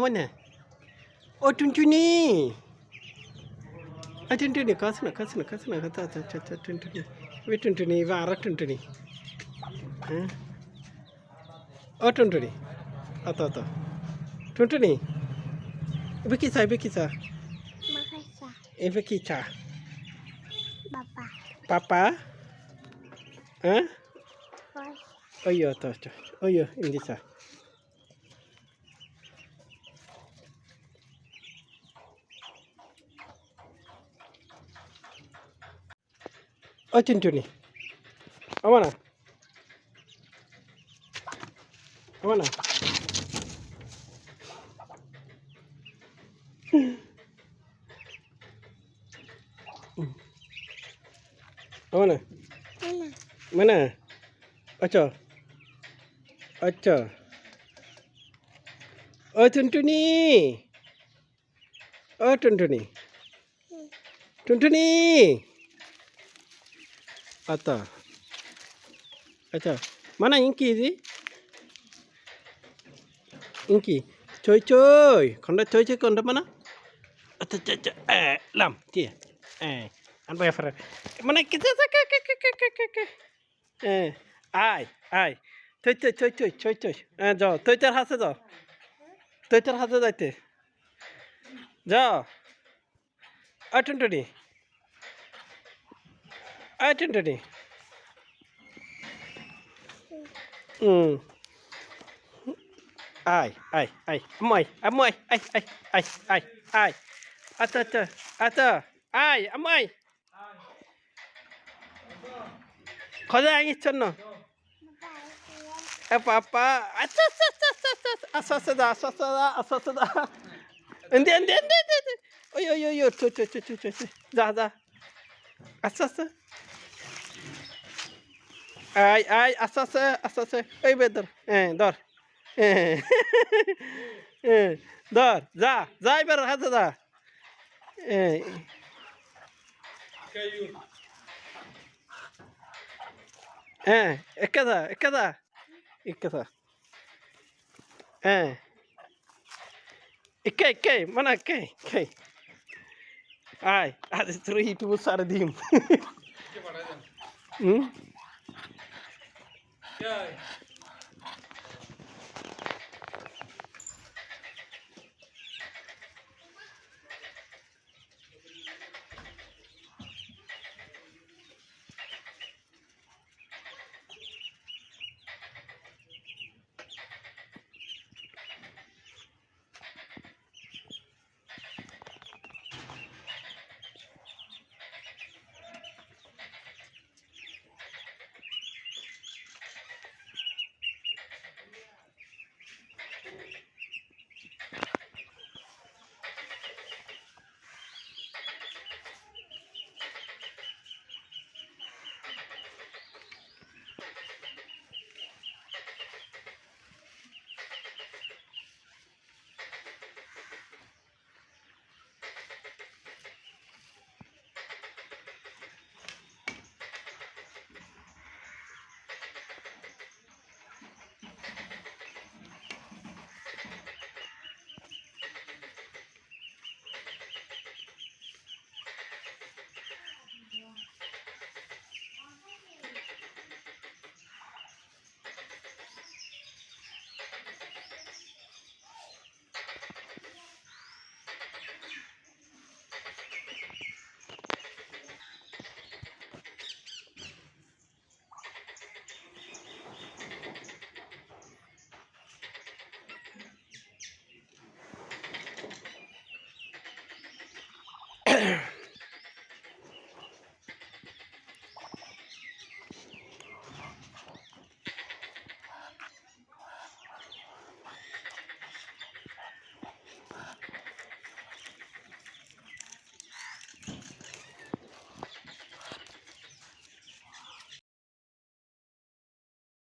mana? Oh tuntuni. A tuntuni ka suna ka suna ka suna kata, kata tunjuk ni. Ah, Wei tunjuk ni, wara ara ni. Oh tuntuni. Ato ah, ato. Tuntuni. kita. bekisa. Bekisa. Ibu kita. Papa. Papa. Hah? Oh iya, toh, toh. Oh iya, ini sah. Oh Ajin Joni. Amana? Amana? Amana? Mana? Mana? Aca. Aca. Oh, tentu ni. Oh, tentu ni. Hmm. Tentu ni. Tentu ni. আচ্ছা। আচ্ছা মানে ইঙ্কি দি ইঙ্কি চই চই খন্ড চই চই খন্ড মানে? আচ্ছা আচ্ছা আচ্ছা লাম ঠিক আনব এফার মানে কে আয় আয় থৈ থৈ থৈ থৈ থৈ চই য তই তোর হাতে যাও তই তোর হাতে যাইতে। যাও টুন টুনি আয় টুনটুনি হুম আয় আয় আয় আমায় আমায় আয় আয় আয় আয় আয় আচ্ছা আচ্ছা আচ্ছা আয় আমায় খোঁজা আইছ না apa apa atas atas atas asas dah asas dah asas dah endi endi endi endi oi oi oi oi tu tu আস্তে আস্তে আয় আয় আস্তে আস্তে আস্তে আস্তে এই বে ধর হ্যাঁ ধর হ্যাঁ ধর যা যা এবার হাতে যা হ্যাঁ হ্যাঁ একে দা একে দা একে দা হ্যাঁ একে একে মানে একে একে Hadi turu hipi bu sarı diyeyim. Hı?